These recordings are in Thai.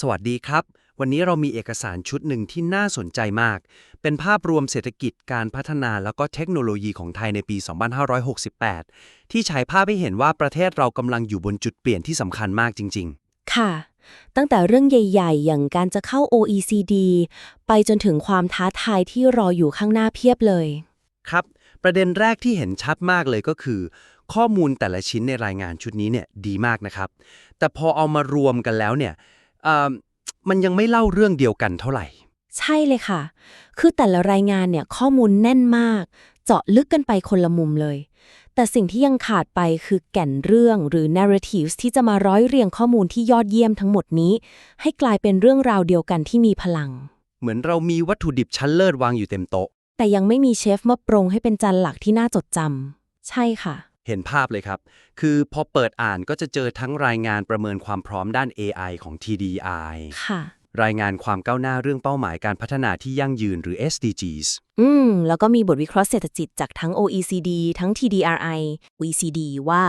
สวัสดีครับ วันนี้เรามีเอกสารชุดหนึ่งที่น่าสนใจมาก เป็นภาพรวมเศรษฐกิจการพัฒนาแล้วก็เทคโนโลยีของไทยในปี 2568 ที่ฉายภาพให้เห็นว่าประเทศเรากำลังอยู่บนจุดเปลี่ยนที่สำคัญมากจริงค่ะ ตั้งแต่เรื่องใหญ่ๆ อย่างการจะเข้า OECD ไปจนถึงความท้าทายที่รออยู่ข้างหน้าเพียบเลยๆครับ ประเด็นแรกที่เห็นชัดมากเลยก็คือ ข้อมูลแต่ละชิ้นในรายงานชุดนี้เนี่ยดีมากนะครับ แต่พอเอามารวมกันแล้วเนี่ยเอ่อ มันยังไม่เล่าเรื่องเดียวกันเท่าไหร่ ใช่เลยค่ะ คือแต่ละรายงานเนี่ยข้อมูลแน่นมาก เจาะลึกกันไปคนละมุมเลย แต่สิ่งที่ยังขาดไปคือแก่นเรื่องหรือ narratives ที่จะมาร้อยเรียงข้อมูลที่ยอดเยี่ยมทั้งหมดนี้ ให้กลายเป็นเรื่องราวเดียวกันที่มีพลัง เหมือนเรามีวัตถุดิบชั้นเลิศวางอยู่เต็มโต๊ะ แต่ยังไม่มีเชฟมาปรุงให้เป็นจานหลักที่น่าจดจำใช่ค่ะ เห็นภาพเลยครับ คือพอเปิดอ่านก็จะเจอทั้งรายงานประเมินความพร้อมด้าน AI ของ TDI ค่ะ รายงานความก้าวหน้าเรื่องเป้าหมายการพัฒนาที่ยั่งยืนหรือ SDGs อืม แล้วก็มีบทวิเคราะห์เศรษฐกิจจากทั้ง OECD ทั้ง TDRI OECD ว่า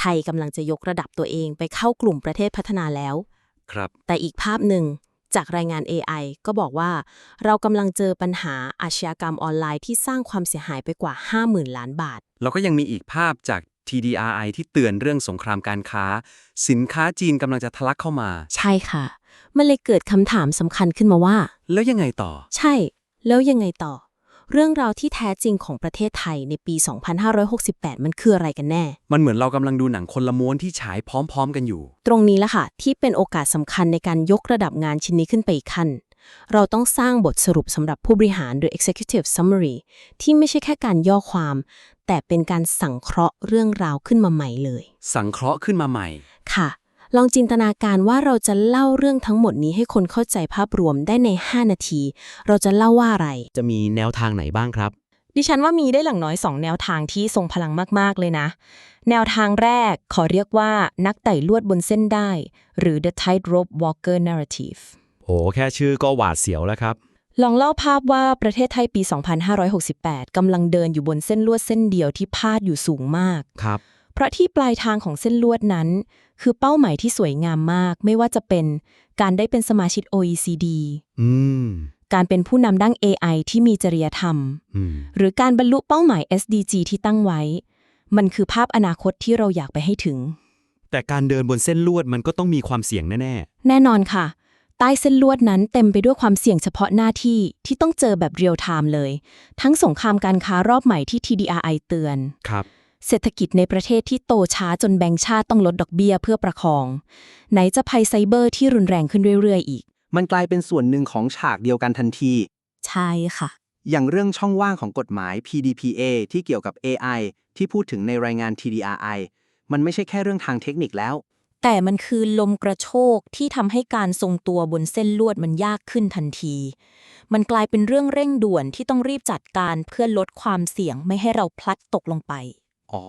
ไทยกำลังจะยกระดับตัวเองไปเข้ากลุ่มประเทศพัฒนาแล้ว ครับ แต่อีกภาพหนึ่ง จากรายงาน AI ก็บอกว่า เรากำลังเจอปัญหาอาชญากรรมออนไลน์ที่สร้างความเสียหายไปกว่า 50,000 ล้านบาท แล้วก็ยังมีอีกภาพจาก TDRI ที่เตือนเรื่องสงครามการค้า สินค้าจีนกำลังจะทะลักเข้ามา ใช่ค่ะ มันเลยเกิดคำถามสำคัญขึ้นมาว่า แล้วยังไงต่อ ใช่ แล้วยังไงต่อ เรื่องราวที่แท้จริงของประเทศไทยในปี 2568 มันคืออะไรกันแน่ มันเหมือนเรากำลังดูหนังคนละม้วนที่ฉายพร้อม ๆ กันอยู่ ตรงนี้แหละค่ะ ที่เป็นโอกาสสำคัญในการยกระดับงานชิ้นนี้ขึ้นไปอีกขั้น เราต้องสร้างบทสรุปสำหรับผู้บริหารหรือ executive summary ที่ไม่ใช่แค่การย่อความ แต่เป็นการสังเคราะห์เรื่องราวขึ้นมาใหม่เลย สังเคราะห์ขึ้นมาใหม่ค่ะ ลองจินตนาการว่าเราจะเล่าเรื่องทั้งหมดนี้ให้คนเข้าใจภาพรวมได้ใน 5 นาที เราจะเล่าว่าอะไร จะมีแนวทางไหนบ้างครับ ดิฉันว่ามีได้หลังน้อย 2 แนวทางที่ทรงพลังมาก ๆ เลยนะ แนวทางแรกขอเรียกว่านักไต่ลวดบนเส้นได้ หรือ the tightrope walker narrative โหแค่ชื่อก็หวาดเสียวแล้วครับ ลองเล่าภาพว่าประเทศไทยปี 2568 กำลังเดินอยู่บนเส้นลวดเส้นเดียวที่พาดอยู่สูงมากครับเพราะที่ปลายทางของเส้นลวดนั้น คือเป้าหมายที่สวยงามมาก ไม่ว่าจะเป็นการได้เป็นสมาชิก OECD อืมการเป็นผู้นำด้าน AI ที่มีจริยธรรมอืมหรือการบรรลุเป้าหมาย SDG ที่ตั้งไว้ มันคือภาพอนาคตที่เราอยากไปให้ถึง แต่การเดินบนเส้นลวดมันก็ต้องมีความเสี่ยงแน่แน่นอนค่ะ ใต้เส้นลวดนั้นเต็มไปด้วยความเสี่ยงเฉพาะหน้าที่ที่ต้องเจอแบบเรียลไทม์เลย ทั้งสงครามการค้ารอบใหม่ที่ TDRI เตือนๆครับ เศรษฐกิจในประเทศที่โตช้าจนแบงก์ชาติต้องลดดอกเบี้ยเพื่อประคอง ไหนจะภัยไซเบอร์ที่รุนแรงขึ้นเรื่อยๆ อีก มันกลายเป็นส่วนหนึ่งของฉากเดียวกันทันที ใช่ค่ะ อย่างเรื่องช่องว่างของกฎหมาย PDPA ที่เกี่ยวกับ AI ที่พูดถึงในรายงาน TDRI มันไม่ใช่แค่เรื่องทางเทคนิคแล้ว แต่มันคือลมกระโชกที่ทำให้การทรงตัวบนเส้นลวดมันยากขึ้นทันที มันกลายเป็นเรื่องเร่งด่วนที่ต้องรีบจัดการเพื่อลดความเสี่ยงไม่ให้เราพลัดตกลงไป อ๋อ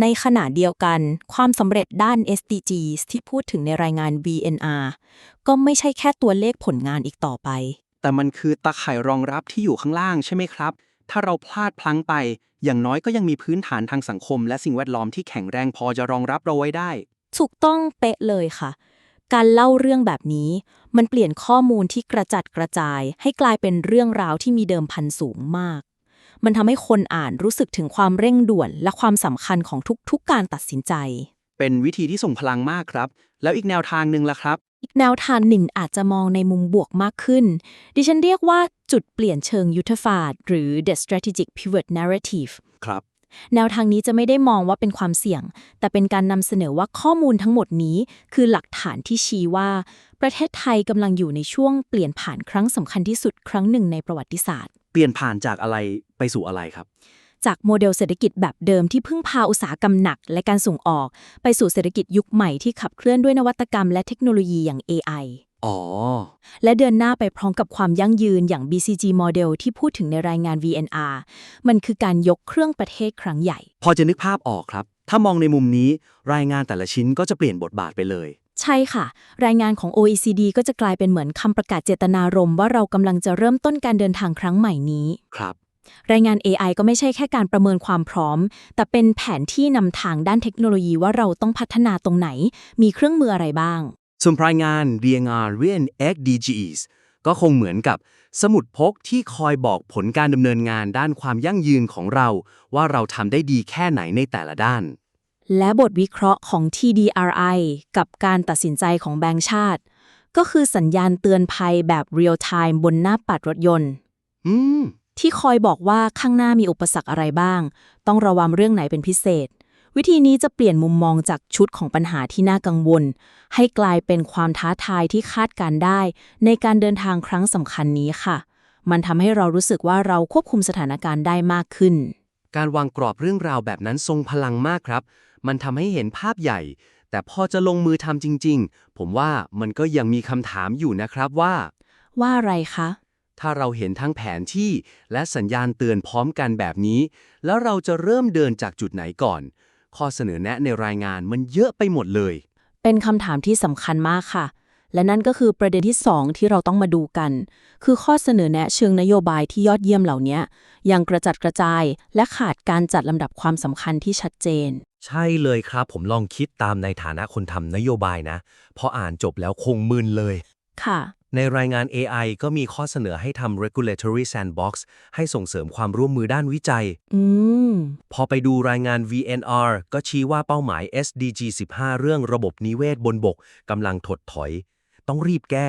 ในขณะเดียวกัน ความสำเร็จด้าน SDGs ที่พูดถึงในรายงาน VNR ก็ไม่ใช่แค่ตัวเลขผลงานอีกต่อไป แต่มันคือตะข่ายรองรับที่อยู่ข้างล่างใช่ไหมครับ ถ้าเราพลาดพลั้งไป อย่างน้อยก็ยังมีพื้นฐานทางสังคม และสิ่งแวดล้อมที่แข็งแรงพอจะรองรับเราไว้ได้ ถูกต้องเป๊ะเลยค่ะ การเล่าเรื่องแบบนี้ มันเปลี่ยนข้อมูลที่กระจัดกระจาย ให้กลายเป็นเรื่องราวที่มีเดิมพันสูงมาก มันทำให้คนอ่านรู้สึกถึงความเร่งด่วนและความสำคัญของทุกๆการตัดสินใจ เป็นวิธีที่ส่งพลังมากครับ แล้วอีกแนวทางหนึ่งล่ะครับ อีกแนวทางหนึ่งอาจจะมองในมุมบวกมากขึ้น ดิฉันเรียกว่าจุดเปลี่ยนเชิงยุทธศาสตร์หรือ the strategic pivot narrative ครับแนวทางนี้จะไม่ได้มองว่าเป็นความเสี่ยง แต่เป็นการนำเสนอว่าข้อมูลทั้งหมดนี้ คือหลักฐานที่ชี้ว่า ประเทศไทยกำลังอยู่ในช่วงเปลี่ยนผ่านครั้งสำคัญที่สุดครั้งหนึ่งในประวัติศาสตร์ เปลี่ยนผ่านจากอะไร ไปสู่อะไรครับ จากโมเดลเศรษฐกิจแบบเดิมที่พึ่งพาอุตสาหกรรมหนัก และการส่งออก ไปสู่เศรษฐกิจยุคใหม่ที่ขับเคลื่อนด้วยนวัตกรรมและเทคโนโลยีอย่าง AI อ๋อ และเดินหน้าไปพร้อมกับความยั่งยืนอย่าง BCG Model ที่พูดถึงในรายงาน VNR มันคือการยกเครื่องประเทศครั้งใหญ่ พอจะนึกภาพออกครับ ถ้ามองในมุมนี้ รายงานแต่ละชิ้นก็จะเปลี่ยนบทบาทไปเลย ใช่ค่ะ รายงานของ OECD ก็จะกลายเป็นเหมือนคำประกาศเจตนารมณ์ว่าเรากำลังจะเริ่มต้นการเดินทางครั้งใหม่นี้ ครับ รายงาน AI ก็ไม่ใช่แค่การประเมินความพร้อม แต่เป็นแผนที่นำทางด้านเทคโนโลยีว่าเราต้องพัฒนาตรงไหน มีเครื่องมืออะไรบ้าง ส่วนรายงาน DNR Real XDGs ก็คงเหมือนกับสมุดพกที่คอยบอกผลการดำเนินงานด้านความยั่งยืนของเรา ว่าเราทำได้ดีแค่ไหนในแต่ละด้าน และบทวิเคราะห์ของ TDRI กับการตัดสินใจของแบงก์ชาติ ก็คือสัญญาณเตือนภัยแบบ real time บนหน้าปัดรถยนต์ อืม ที่คอยบอกว่าข้างหน้ามีอุปสรรคอะไรบ้าง ต้องระวังเรื่องไหนเป็นพิเศษ วิธีนี้จะเปลี่ยนมุมมองจากชุดของปัญหาที่น่ากังวล ให้กลายเป็นความท้าทายที่คาดการณ์ได้ ในการเดินทางครั้งสำคัญนี้ค่ะ มันทำให้เรารู้สึกว่าเราควบคุมสถานการณ์ได้มากขึ้น การวางกรอบเรื่องราวแบบนั้นทรงพลังมากครับ มันทำให้เห็นภาพใหญ่ แต่พอจะลงมือทำจริง ๆ ผมว่ามันก็ยังมีคำถามอยู่นะครับว่า ว่าอะไรคะ ถ้าเราเห็นทั้งแผนที่และสัญญาณเตือนพร้อมกันแบบนี้ แล้วเราจะเริ่มเดินจากจุดไหนก่อน ข้อเสนอแนะในรายงานมันเยอะไปหมดเลย เป็นคำถามที่สำคัญมากค่ะ และนั่นก็คือประเด็นที่ 2 ที่เราต้องมาดูกัน คือข้อเสนอแนะเชิงนโยบายที่ยอดเยี่ยมเหล่านี้ยังกระจัดกระจาย และขาดการจัดลำดับความสำคัญที่ชัดเจน ใช่เลยครับ ผมลองคิดตามในฐานะคนทำนโยบายนะ พออ่านจบแล้วคงมึนเลย ค่ะ ในรายงาน AI ก็มีข้อเสนอให้ทำ regulatory sandbox ให้ส่งเสริมความร่วมมือด้านวิจัยอืมพอไปดูรายงาน VNR ก็ชี้ว่าเป้าหมาย SDG 15 เรื่องระบบนิเวศบนบกกำลังถดถอย ต้องรีบแก้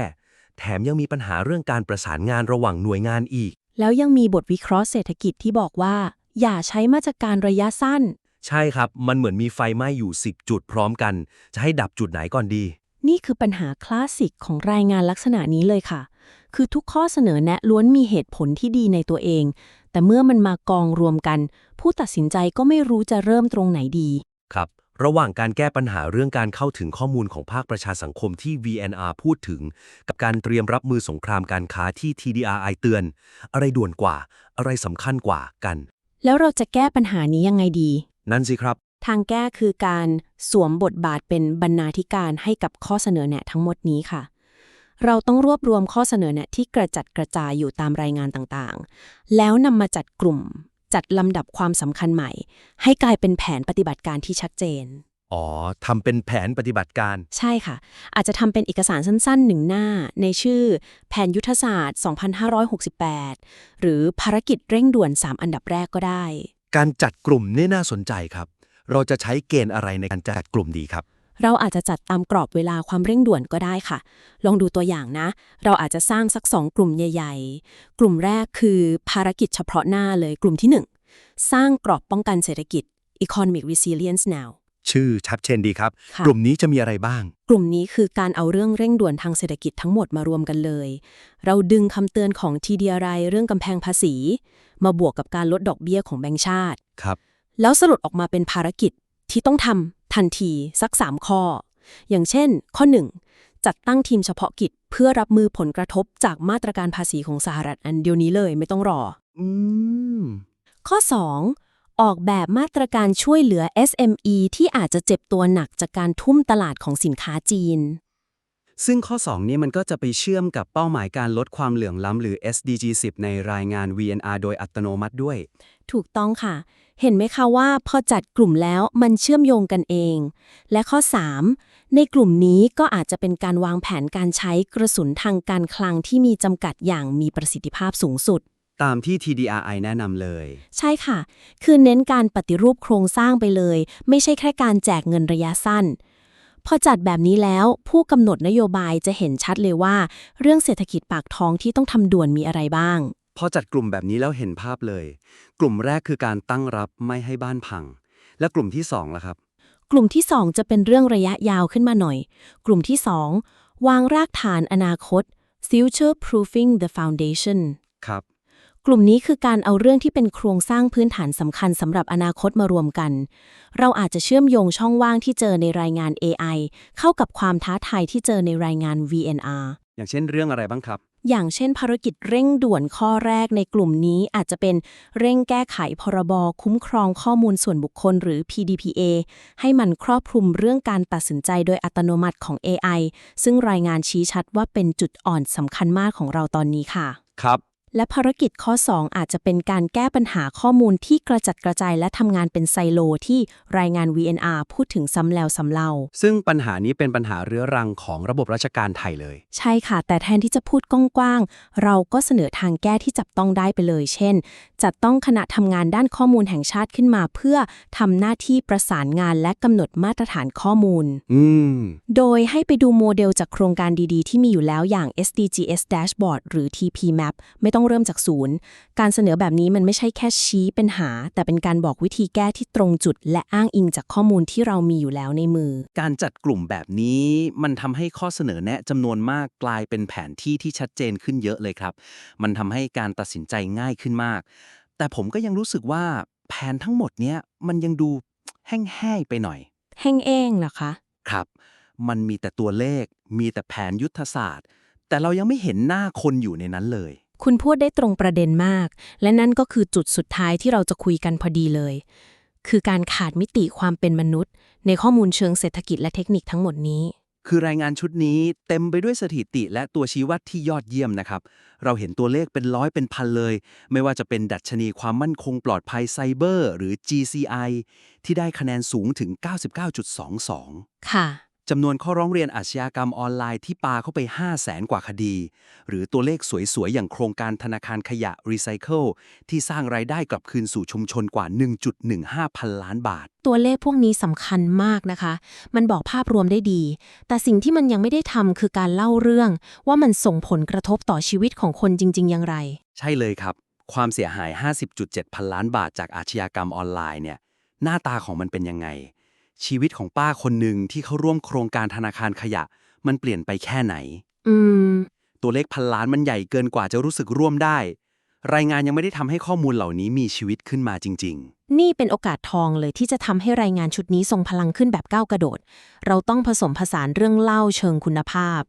แถมยังมีปัญหาเรื่องการประสานงานระหว่างหน่วยงานอีก แล้วยังมีบทวิเคราะห์เศรษฐกิจที่บอกว่า อย่าใช้มาตรการระยะสั้น ใช่ครับ มันเหมือนมีไฟไหม้อยู่ 10 จุดพร้อมกัน จะให้ดับจุดไหนก่อนดี นี่คือปัญหาคลาสสิกของรายงานลักษณะนี้เลยค่ะ คือทุกข้อเสนอแนะล้วนมีเหตุผลที่ดีในตัวเอง แต่เมื่อมันมากองรวมกัน ผู้ตัดสินใจก็ไม่รู้จะเริ่มตรงไหนดี ครับ ระหว่างการแก้ปัญหาเรื่องการเข้าถึงข้อมูลของภาคประชาสังคมที่ VNR พูดถึง กับการเตรียมรับมือสงครามการค้าที่ TDRI เตือน อะไรด่วนกว่า อะไรสำคัญกว่ากัน แล้วเราจะแก้ปัญหานี้ยังไงดี นั่นสิครับ ทางแก้คือการสวมบทบาทเป็นบรรณาธิการให้กับข้อเสนอแนะทั้งหมดนี้ค่ะ เราต้องรวบรวมข้อเสนอแนะที่กระจัดกระจายอยู่ตามรายงานต่างๆ แล้วนำมาจัดกลุ่ม จัดลำดับความสำคัญใหม่ ให้กลายเป็นแผนปฏิบัติการที่ชัดเจน อ๋อทำเป็นแผนปฏิบัติการ ใช่ค่ะ อาจจะทำเป็นเอกสารสั้นๆหนึ่งหน้า ในชื่อ แผนยุทธศาสตร์ 2568 หรือภารกิจเร่งด่วน 3 อันดับแรกก็ได้ การจัดกลุ่มนี่น่าสนใจครับ เราจะใช้เกณฑ์อะไรในการจัดกลุ่มดีครับ เราอาจจะจัดตามกรอบเวลาความเร่งด่วนก็ได้ค่ะ ลองดูตัวอย่างนะ เราอาจจะสร้างสักสองกลุ่มใหญ่ ๆ กลุ่มแรกคือภารกิจเฉพาะหน้าเลยกลุ่มที่ 1 สร้างกรอบป้องกันเศรษฐกิจ Economic Resilience Now ชื่อชัดเจนดีครับค่ะกลุ่มนี้จะมีอะไรบ้าง กลุ่มนี้คือการเอาเรื่องเร่งด่วนทางเศรษฐกิจทั้งหมดมารวมกันเลย เราดึงคำเตือนของ TDRI เรื่องกำแพงภาษี มาบวกกับการลดดอกเบี้ยของแบงก์ชาติ ครับ แล้วสรุปออกมาเป็นภารกิจที่ต้องทำทันทีสัก 3 ข้อ อย่างเช่น ข้อ 1 จัดตั้งทีมเฉพาะกิจเพื่อรับมือผลกระทบจากมาตรการภาษีของสหรัฐอันเดียวนี้เลยไม่ต้องรออืมข้อ 2 ออกแบบมาตรการช่วยเหลือ SME ที่อาจจะเจ็บตัวหนักจากการทุ่มตลาดของสินค้าจีน ซึ่งข้อ 2 นี้มันก็จะไปเชื่อมกับเป้าหมายการลดความเหลื่อมล้ำหรือ SDG 10 ในรายงาน VNR โดยอัตโนมัติด้วย ถูกต้องค่ะ เห็นไหมคะว่าพอจัดกลุ่มแล้วมันเชื่อมโยงกันเอง และข้อ 3 ในกลุ่มนี้ก็อาจจะเป็นการวางแผนการใช้กระสุนทางการคลังที่มีจำกัดอย่างมีประสิทธิภาพสูงสุดตามที่ TDRI แนะนำเลย ใช่ค่ะ คือเน้นการปฏิรูปโครงสร้างไปเลย ไม่ใช่แค่การแจกเงินระยะสั้น พอจัดแบบนี้แล้วผู้กำหนดนโยบายจะเห็นชัดเลยว่า เรื่องเศรษฐกิจปากท้องที่ต้องทำด่วนมีอะไรบ้าง พอจัดกลุ่มแบบนี้แล้วเห็นภาพเลย กลุ่มแรกคือการตั้งรับไม่ให้บ้านพัง และกลุ่มที่2ล่ะครับ กลุ่มที่ 2 จะเป็นเรื่องระยะยาวขึ้นมาหน่อย กลุ่มที่ 2 วางรากฐานอนาคต future proofing the foundation ครับก ลุ่มนี้คือการเอาเรื่องที่เป็นโครงสร้างพื้นฐานสำคัญสำหรับอนาคตมารวมกัน เราอาจจะเชื่อมโยงช่องว่างที่เจอในรายงาน AI เข้ากับความท้าทายที่เจอในรายงาน VNR อย่างเช่นเรื่องอะไรบ้างครับ อย่างเช่นภารกิจเร่งด่วนข้อแรกในกลุ่มนี้อาจจะเป็นเร่งแก้ไขพรบคุ้มครองข้อมูลส่วนบุคคลหรือ PDPA ให้มันครอบคลุมเรื่องการตัดสินใจโดยอัตโนมัติของ AI ซึ่งรายงานชี้ชัดว่าเป็นจุดอ่อนสำคัญมากของเราตอนนี้ค่ะ ครับ และภารกิจข้อ 2 อาจจะเป็นการแก้ปัญหาข้อมูลที่กระจัดกระจายและทำงานเป็นไซโลที่รายงาน VNR พูดถึงซ้ำแล้วซ้ำเล่า ซึ่งปัญหานี้เป็นปัญหาเรื้อรังของระบบราชการไทยเลย ใช่ค่ะ แต่แทนที่จะพูดกว้างๆ เราก็เสนอทางแก้ที่จับต้องได้ไปเลย เช่น จัดต้องคณะทำงานด้านข้อมูลแห่งชาติขึ้นมาเพื่อทำหน้าที่ประสานงานและกำหนดมาตรฐานข้อมูล อืม โดยให้ไปดูโมเดลจากโครงการดีๆ ที่มีอยู่แล้วอย่าง SDGs Dashboard หรือ TP Map ไม่ต้องเริ่มจากศูนย์ การเสนอแบบนี้มันไม่ใช่แค่ชี้เป็นหา แต่เป็นการบอกวิธีแก้ที่ตรงจุด และอ้างอิงจากข้อมูลที่เรามีอยู่แล้วในมือ การจัดกลุ่มแบบนี้มันทำให้ข้อเสนอแนะจำนวนมากกลายเป็นแผนที่ที่ชัดเจนขึ้นเยอะเลยครับ มันทำให้การตัดสินใจง่ายขึ้นมาก แต่ผมก็ยังรู้สึกว่าแผนทั้งหมดเนี้ยมันยังดูแห้งๆไปหน่อย แห้งเองเหรอคะครับ มันมีแต่ตัวเลข มีแต่แผนยุทธศาสตร์ แต่เรายังไม่เห็นหน้าคนอยู่ในนั้นเลย คุณพูดได้ตรงประเด็นมาก และนั่นก็คือจุดสุดท้ายที่เราจะคุยกันพอดีเลย คือการขาดมิติความเป็นมนุษย์ ในข้อมูลเชิงเศรษฐกิจและเทคนิคทั้งหมดนี้ คือรายงานชุดนี้เต็มไปด้วยสถิติและตัวชี้วัดที่ยอดเยี่ยมนะครับ เราเห็นตัวเลขเป็นร้อยเป็นพันเลย ไม่ว่าจะเป็นดัชนีความมั่นคงปลอดภัยไซเบอร์ หรือ GCI ที่ได้คะแนนสูงถึง 99.22 ค่ะ จำนวนข้อร้องเรียนอาชญากรรมออนไลน์ที่ปาเข้าไป 5 0 0แสนกว่าคดี หรือตัวเลขสวยๆ อย่างโครงการธนาคารขยะ Recycle ที่สร้างรายได้กลับคืนสู่ชุมชนกว่า 1.15 พันล้านบาท ตัวเลขพวกนี้สำคัญมากนะคะ มันบอกภาพรวมได้ดี แต่สิ่งที่มันยังไม่ได้ทำคือการเล่าเรื่องว่ามันส่งผลกระทบต่อชีวิตของคนจริง ๆ อย่างไร ใช่เลยครับ ความเสียหาย 50.7 พันล้านบาทจากอาชญากรรมออนไลน์เนี่ยหน้าตาของมันเป็นยังไง ชีวิตของป้าคนหนึ่งที่เข้าร่วมโครงการธนาคารขยะ มันเปลี่ยนไปแค่ไหน อืม ตัวเลขพันล้านมันใหญ่เกินกว่าจะรู้สึกร่วมได้ รายงานยังไม่ได้ทำให้ข้อมูลเหล่านี้มีชีวิตขึ้นมาจริง นี่เป็นโอกาสทองเลยที่จะทำให้รายงานชุดนี้ทรงพลังขึ้นแบบก้าวกระโดด เราต้องผสมผสานเรื่องเล่าเชิงคุณภาพ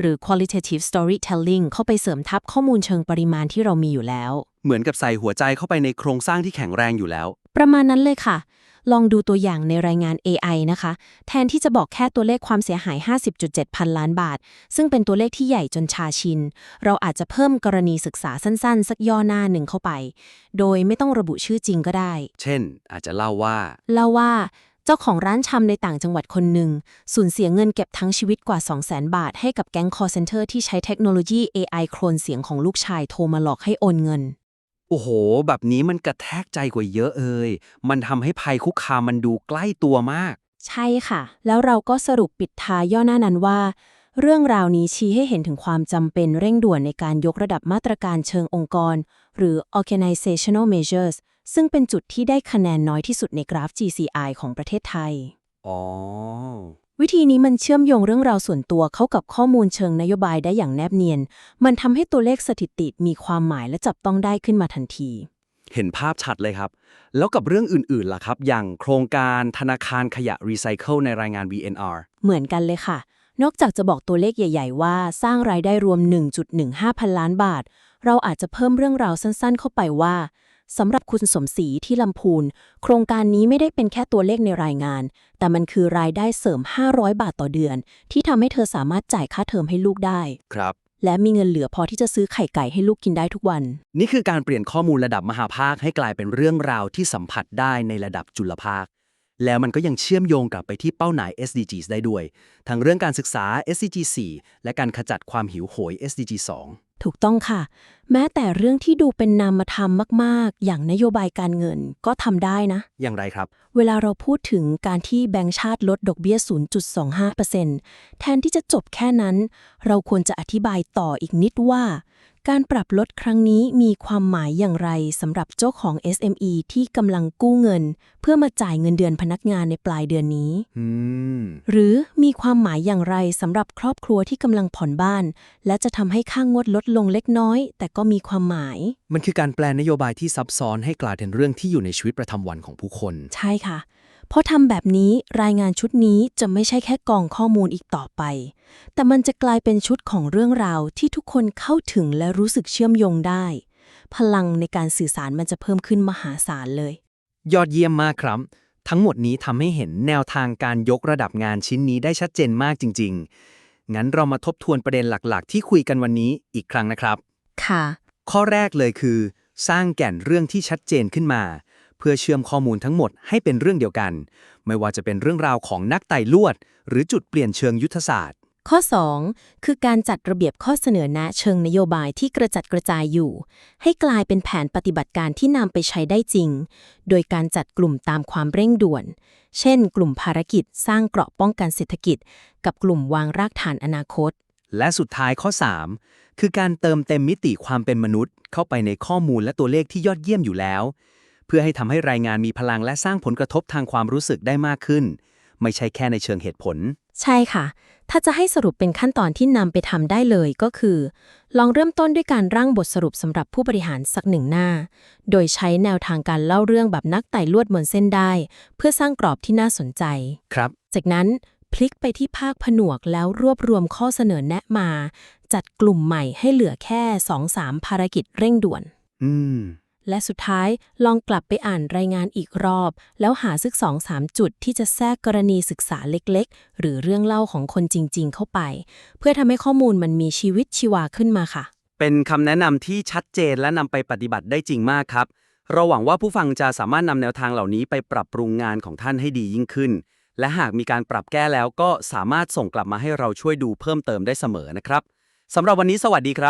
หรือ qualitative storytelling เข้าไปเสริมทับข้อมูลเชิงปริมาณที่เรามีอยู่แล้ว ๆ เหมือนกับใส่หัวใจเข้าไปในโครงสร้างที่แข็งแรงอยู่แล้ว ประมาณนั้นเลยค่ะ ลองดูตัวอย่างในรายงาน AI นะคะ แทนที่จะบอกแค่ตัวเลขความเสียหาย 50.7 พันล้านบาท ซึ่งเป็นตัวเลขที่ใหญ่จนชาชิน เราอาจจะเพิ่มกรณีศึกษาสั้นๆ สักย่อหน้าหนึ่งเข้าไป โดยไม่ต้องระบุชื่อจริงก็ได้ เช่น อาจจะเล่าว่า เล่าว่าเจ้าของร้านชำในต่างจังหวัดคนหนึ่ง สูญเสียเงินเก็บทั้งชีวิตกว่า 200,000 บาทให้กับแก๊ง call center ที่ใช้เทคโนโลยี AI โคลนเสียงของลูกชายโทรมาหลอกให้โอนเงิน โอ้โห แบบนี้มันกระแทกใจกว่าเยอะเอ่ยมันทำให้ภัยคุกคามมันดูใกล้ตัวมาก ใช่ค่ะ แล้วเราก็สรุปปิดท้ายย่อหน้านั้นว่า เรื่องราวนี้ชี้ให้เห็นถึงความจำเป็นเร่งด่วนในการยกระดับมาตรการเชิงองค์กร หรือ organizational measures ซึ่งเป็นจุดที่ได้คะแนนน้อยที่สุดในกราฟ GCI ของประเทศไทย อ๋อ วิธีนี้มันเชื่อมโยงเรื่องราวส่วนตัวเข้ากับข้อมูลเชิงนโยบายได้อย่างแนบเนียน มันทำให้ตัวเลขสถิติมีความหมายและจับต้องได้ขึ้นมาทันที เห็นภาพชัดเลยครับ แล้วกับเรื่องอื่นๆล่ะครับ อย่างโครงการธนาคารขยะรีไซเคิลในรายงาน VNR เหมือนกันเลยค่ะ นอกจากจะบอกตัวเลขใหญ่ ๆ ว่าสร้างรายได้รวม 1.15 พันล้านบาท เราอาจจะเพิ่มเรื่องราวสั้นๆ เข้าไปว่า สำหรับคุณสมศรีที่ลำพูน โครงการนี้ไม่ได้เป็นแค่ตัวเลขในรายงาน แต่มันคือรายได้เสริม 500 บาทต่อเดือน ที่ทำให้เธอสามารถจ่ายค่าเทอมให้ลูกได้ ครับ และมีเงินเหลือพอที่จะซื้อไข่ไก่ให้ลูกกินได้ทุกวัน นี่คือการเปลี่ยนข้อมูลระดับมหาภาคให้กลายเป็นเรื่องราวที่สัมผัสได้ในระดับจุลภาค แล้วมันก็ยังเชื่อมโยงกลับไปที่เป้าหมาย SDGs ได้ด้วย ทั้งเรื่องการศึกษา SDG 4 และการขจัดความหิวโหย SDG 2 ถูกต้องค่ะ แม้แต่เรื่องที่ดูเป็นนามธรรมมากๆ อย่างนโยบายการเงินก็ทำได้นะ อย่างไรครับ เวลาเราพูดถึงการที่แบงก์ชาติลดดอกเบี้ย 0.25%แทนที่จะจบแค่นั้น เราควรจะอธิบายต่ออีกนิดว่า การปรับลดครั้งนี้มีความหมายอย่างไรสำหรับเจ้าของ SME ที่กำลังกู้เงิน เพื่อมาจ่ายเงินเดือนพนักงานในปลายเดือนนี้อืมหรือมีความหมายอย่างไรสำหรับครอบครัวที่กำลังผ่อนบ้าน และจะทำให้ค่างวดลดลงเล็กน้อย แต่ก็มีความหมาย มันคือการแปลนโยบายที่ซับซ้อนให้กลายเป็นเรื่องที่อยู่ในชีวิตประจำวันของผู้คน ใช่ค่ะ เพราะทำแบบนี้รายงานชุดนี้จะไม่ใช่แค่กองข้อมูลอีกต่อไป แต่มันจะกลายเป็นชุดของเรื่องราวที่ทุกคนเข้าถึงและรู้สึกเชื่อมโยงได้ พลังในการสื่อสารมันจะเพิ่มขึ้นมหาศาลเลย ยอดเยี่ยมมากครับ ทั้งหมดนี้ทำให้เห็นแนวทางการยกระดับงานชิ้นนี้ได้ชัดเจนมากจริง ๆ งั้นเรามาทบทวนประเด็นหลักๆ ที่คุยกันวันนี้อีกครั้งนะครับ ค่ะ ข้อแรกเลยคือ สร้างแก่นเรื่องที่ชัดเจนขึ้นมา เพื่อเชื่อมข้อมูลทั้งหมดให้เป็นเรื่องเดียวกัน ไม่ว่าจะเป็นเรื่องราวของนักไต่ลวด หรือจุดเปลี่ยนเชิงยุทธศาสตร์ ข้อ 2 คือการจัดระเบียบข้อเสนอแนะเชิงนโยบายที่กระจัดกระจายอยู่ ให้กลายเป็นแผนปฏิบัติการที่นำไปใช้ได้จริง โดยการจัดกลุ่มตามความเร่งด่วน เช่น กลุ่มภารกิจสร้างเกราะป้องกันเศรษฐกิจ กับกลุ่มวางรากฐานอนาคต และสุดท้ายข้อ 3 คือการเติมเต็มมิติความเป็นมนุษย์ เข้าไปในข้อมูลและตัวเลขที่ยอดเยี่ยมอยู่แล้ว เพื่อให้ทำให้รายงานมีพลังและสร้างผลกระทบทางความรู้สึกได้มากขึ้น ไม่ใช่แค่ในเชิงเหตุผล ใช่ค่ะ ถ้าจะให้สรุปเป็นขั้นตอนที่นำไปทำได้เลยก็คือ ลองเริ่มต้นด้วยการร่างบทสรุปสำหรับผู้บริหารสักหนึ่งหน้า โดยใช้แนวทางการเล่าเรื่องแบบนักไต่ลวดบนเส้นได้ เพื่อสร้างกรอบที่น่าสนใจ ครับ จากนั้นพลิกไปที่ภาคผนวกแล้วรวบรวมข้อเสนอแนะมา จัดกลุ่มใหม่ให้เหลือแค่ 2-3 ภารกิจเร่งด่วน อืม และสุดท้ายลองกลับไปอ่านรายงานอีกรอบ แล้วหาซึกสองสามจุดที่จะแทรกกรณีศึกษาเล็กๆ หรือเรื่องเล่าของคนจริง ๆ เข้าไป เพื่อทำให้ข้อมูลมันมีชีวิตชีวาขึ้นมาค่ะ เป็นคำแนะนำที่ชัดเจนและนำไปปฏิบัติได้จริงมากครับ เราหวังว่าผู้ฟังจะสามารถนำแนวทางเหล่านี้ไปปรับปรุงงานของท่านให้ดียิ่งขึ้น และหากมีการปรับแก้แล้วก็สามารถส่งกลับมาให้เราช่วยดูเพิ่มเติมได้เสมอนะครับสำหรับวันนี้สวัสดีครับ